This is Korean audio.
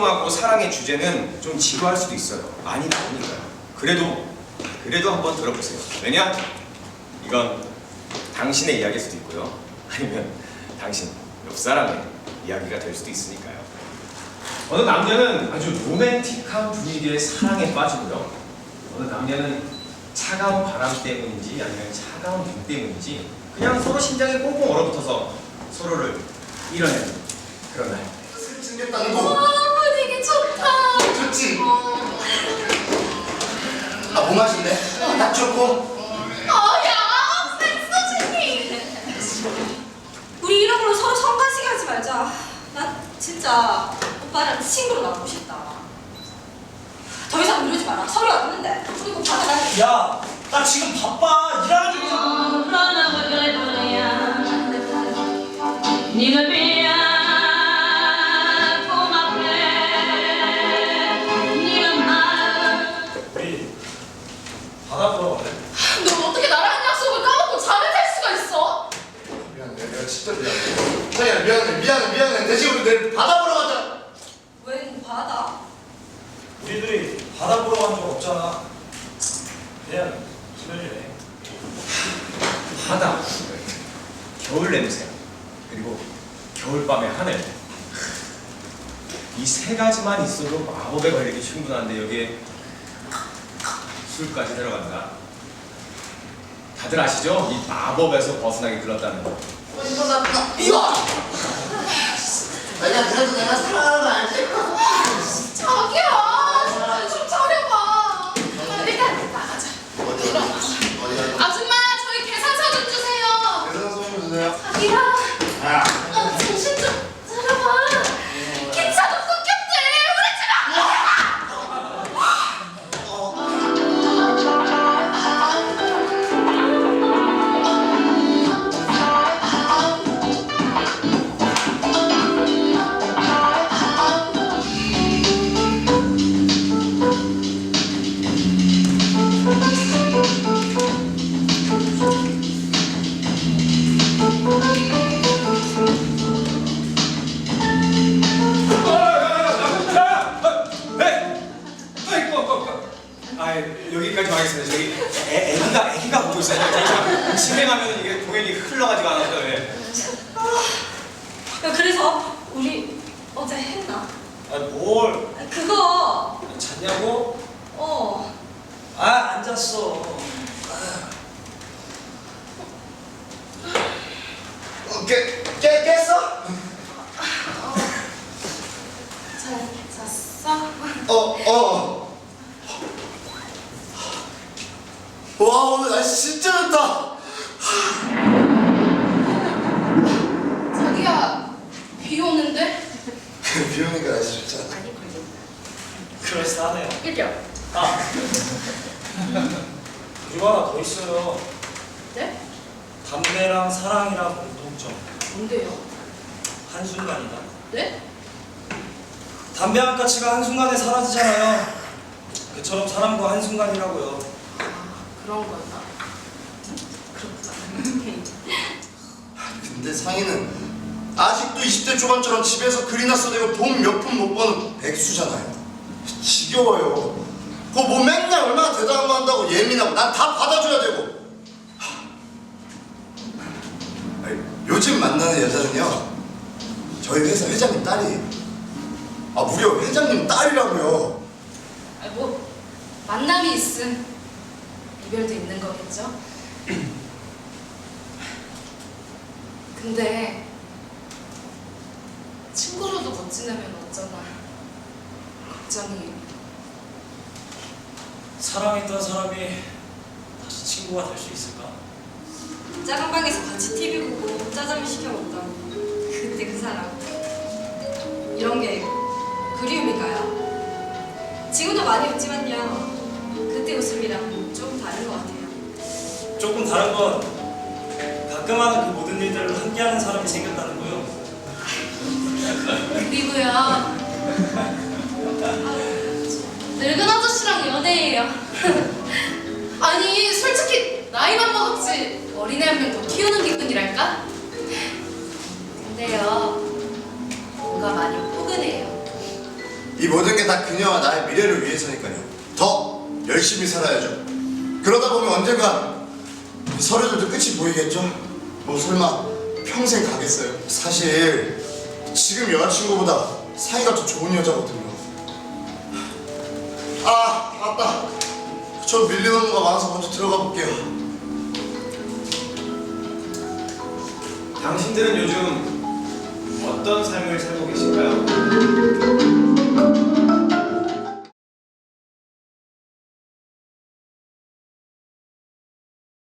운동하고 사랑의 주제는 좀 지루할 수도 있어요. 많이 나오니까요. 그래도 그래도 한번 들어보세요. 왜냐? 이건 당신의 이야기일 수도 있고요. 아니면 당신 옆 사람의 이야기가 될 수도 있으니까요. 어느 남녀는 아주 로맨틱한 분위기의 사랑에 빠지고요. 어느 남녀는 차가운 바람 때문인지 아니면 차가운 눈 때문인지 그냥 서로 심장에 꽁꽁 얼어붙어서 서로를 이뤄내는 그런 날. 술 챙겼다는 거 아, 좋지? 아 뭐 마실래? 딱 좋고 어, 야, 섹스쟁이. 우리 이런 걸로 서로 성가시게 하지 말자. 나 진짜 오빠랑 친구로 남고 싶다. 더 이상 이러지 마라. 서류 왔는데. 그리고 받아가야 돼. 야, 나 지금 바빠. 일하는 중이야. 우리 진짜 미안해 자기야 미안해 미안해 미안해 대신 우리 내일 바다 보러 가자 웬 바다? 우리들이 바다 보러 간 적 없잖아. 그냥 기별여행. 바다, 겨울 냄새, 그리고 겨울밤의 하늘. 이 세 가지만 있어도 마법에 걸리기 충분한데 여기에 술까지 들어간다. 다들 아시죠? 이 마법에서 벗어나기 들렀다는 거. 이거 나 이거 자 하겠습니다. 저기 애, 애기가 애기가 보고 있어요. 저희가 진행하면 이게 공연이 흘러가지가 않아서. 예. 야, 그래서 우리 어제 했나? 아, 뭘? 그거 잤냐고? 어 아, 안 잤어. 어, 깨, 깨, 깼어? 잘 잤어? 어, 어. 와, 오늘 날씨 진짜 좋다. 자기야 비 오는데? 비 오니까 날씨 좋잖아. 많이 걸린다 그럴싸하네요. 그죠? 아. 그리고 하나 더 있어요. 네? 담배랑 사랑이랑 공통점. 뭔데요? 한순간이다. 네? 담배 한 가치가 한순간에 사라지잖아요. 그처럼 사랑도 한순간이라고요. 그런 거였나? 그렇구나 근데 상희는 아직도 20대 초반처럼 집에서 글이나 써대고 돈 몇 푼 못 버는 백수잖아요. 지겨워요. 그거 뭐 맨날 얼마나 대단한 거 한다고 예민하고 난 다 받아줘야 되고. 하, 아니, 요즘 만나는 여자 중에요. 저희 회사 회장님 딸이에요. 아 무려 회장님 딸이라고요. 아니 뭐 만남이 있음 이별도 있는 거겠죠? 근데 친구로도 못 지내면 어쩌나 걱정이에요 사랑했던 사람이 다시 친구가 될 수 있을까? 작은 방에서 같이 TV 보고 짜장면 시켜 먹던 그때 그 사람 이런 게 그리움인가요? 지금도 많이 웃지만요 그때 웃음이랑 조금 다른 것 같아요 조금 다른 건 가끔 하는 그 모든 일들을 함께하는 사람이 생겼다는 거요. 그리고요 아니 솔직히 나이만 먹었지 어린애 한 명 더 키우는 기분이랄까? 근데요 뭔가 많이 포근해요 다 그녀와 나의 미래를 위해서니까요. 더 열심히 살아야죠. 그러다 보면 언젠가 이 서류들도 끝이 보이겠죠? 뭐 설마 평생 가겠어요? 사실 지금 여자친구보다 사이가 더 좋은 여자거든요. 아 맞다. 저 밀린 업무가 많아서 먼저 들어가 볼게요. 당신들은 요즘 어떤 삶을?